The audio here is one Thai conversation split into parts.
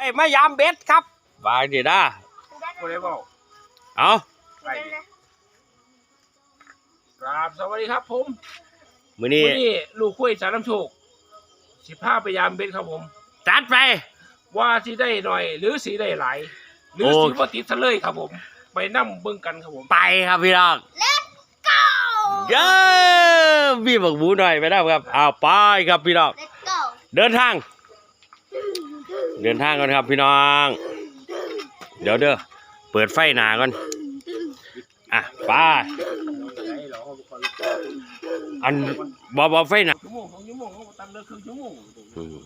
เอ้ยมายามเบ็ดครับบายดีด้ากูได้บอกเอาไปกราบสวัสดีครับผมมือนี้วันนี้ลูกคุยสารน้ำโชคสิบห้าพยายามเบ็ดครับผมจัดไป ว่าสีได้หน่อย หรือสีได้หลายหรือโอ้สีว่าติดทะเลยครับผม ไปนั่เบิ่งกันครับผม ไปครับพี่น้องเย้พี่บักหมูหน่อยไปได้ครับ เอาไปครับพี่น้อง Let's go เดินทาง เดินทางก่อนครับพี่น้อง เดี๋ยวเด้อเปิดไฟหนาก่อนอะไปอันบอบอไฟหนาชั่วโมงสองชั่วโมงเขาก็ตั้งเลิกครึ่งชั่วโมงอืม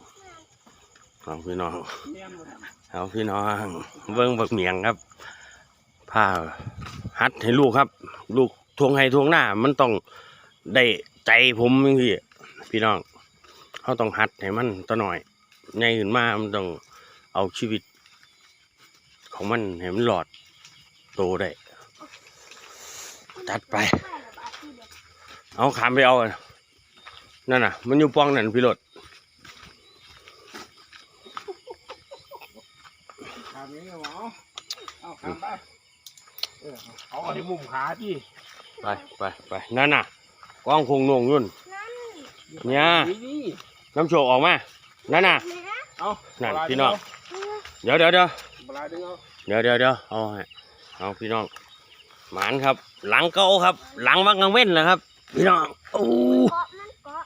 เอาพี่น้องแม่นบ่ทันเอาพี่น้องเบิ้งบักเหมียงครับผ้าฮัดให้ลูกครับ ลูกทวงให้ทวงหน้า มันต้องได้ใจผมพี่พี่น้องเขาต้องฮัดให้มันตะหน่อย ใหญ่ขึ้นมามันต้องเอาชีวิต ของมันให้มันหลอดโตได้จัดไป เอาขามไปเอานั่นน่ะ มันอยู่ป้องนั่นพี่รถขามนี้ก็หมอเอาขามไปเออเอาเอาที่มุมขาที่ไปไปไปนั่นน่ะกล้องคงนงยุ่นเนี่ยน้ำโชกออกมา นั่นน่ะ เอานั่นปลาพี่น้องดึเดี๋ยวเดี๋ยวเดี๋ยวปลาดึงเอาเดี๋ยวเดี๋ยวเดี๋ยวเอาให้เอาพี่น้องหมานครับ หลังเก่าครับ หลังวักกังเว้นแหละครับ พี่น้องโอ้เกาะมันเกาะ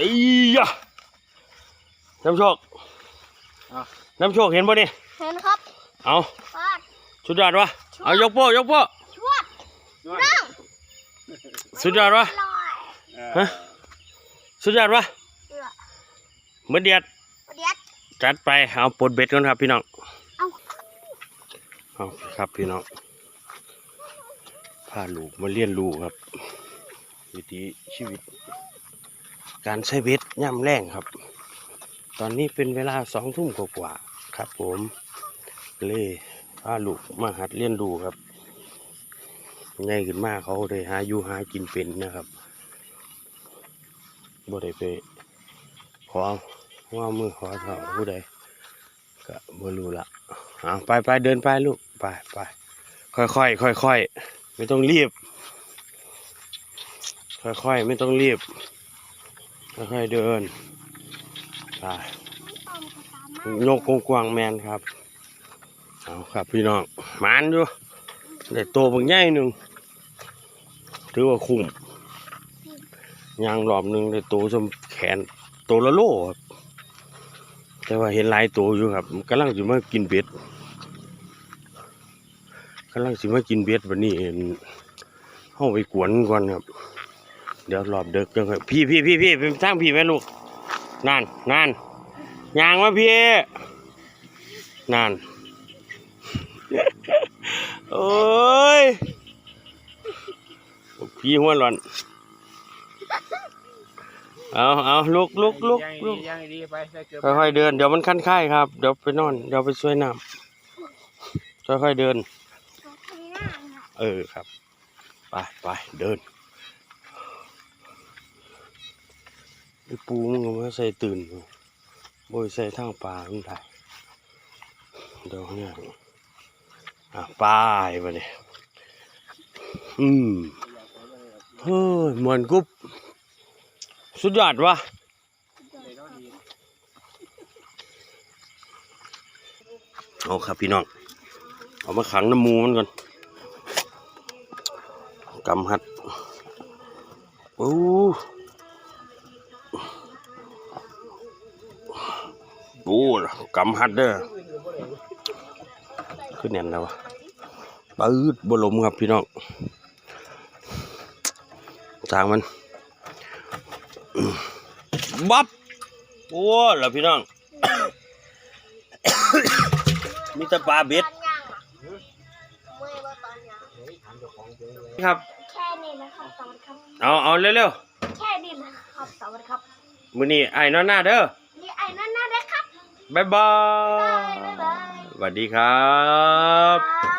ยยะน้ำโชคน้ำโชคเห็นป่ะนี่เห็นครับ เอาฟาดสุดยอดวะเอายกโป้ยกโป้ชวดนั่งสุดยอดวะลอยฮะสุดยอดวะ เอือเมื่อเดียดเดี๋ยวจัดไปเอาปลดเบ็ดก่อนครับพี่น้องเอาเอาครับพี่น้องพาลูกมาเรียนรู้ครับ วิถีชีวิต การใช้เบ็ดย่ำแรงครับ ตอนนี้เป็นเวลาสองทุ่มกว่าๆครับ ผมเลยพาลูกมาหัดเรียนรู้ครับง่ายขึ้นมากเขาได้หาอยู่หากินเป็นนะครับบ่ได้ไป ขอว่ามือขอเท่าผู้ใดก็บ่รู้ละเอาไปไปเดินไปลูกไปไปค่อยค่อยค่อยค่อยๆไม่ต้องรีบ ค่อยค่อยๆไม่ต้องรีบ ค่อยๆเดินไปยกกว้างๆแมนครับเอาครับพี่น้องหมานอยู่ได้โตบางใหญ่หนึ่งถือว่าคุ้มยางรอบหนึ่งได้โตสมแขน โตละโลครับแต่ว่าเห็นหลายโตอยู่ครับกำลังสิมากินเบ็ดกำลังสิมากินเบ็ดวันนี้เห็นเข้าไปกวนก่อนครับ เดี๋ยวรอบเด็กจังครับพี่พี่พี่พี่เป็นทางพี่แม่ลูกนั่นนั่นยางมาพี่นั่นโอ้ยพี่หัวหลอน เอาเอาลุกลุกลุกย่างลุดีกย่างดีไปใส่เกลือค่อยๆเดินเดี๋ยวมันคันค่ายครับเดี๋ยวไปนอนเดี๋ยวไปช่วยน้ำค่อยๆเดิน เออครับ ไปไปเดินไอ้ปูมึงเอามาใส่ตื่นบ่ยใส่ทางปลามันได้เดี๋ยวเนี่ยอะไปไปเลยอืมเฮ้ยเหมือนกุ๊บ สุดยอดวะเอาครับพี่น้องเอามาขังน้ำมูมันก่อนกำหัดโอ้โหกำหัดเด้อขึ้นแน่นแล้ววะปืดบลมครับพี่น้องจางมัน บับโอ้แล้วพี่น้อง มีแต่ปลาเบ็ดตอนย่างอะเมื่อยว่าตอนย่างครับ แค่นี้นะครับสวัสดีครับ เอาเอาเร็วแค่นี้นะครับสวัสดีครับๆมื้อนี้ไอ้นอนหน้าเด้อนี่ไอ้นั่นน่าได้ครับบ๊ายบายบ๊ายบายสวัสดีครับบาย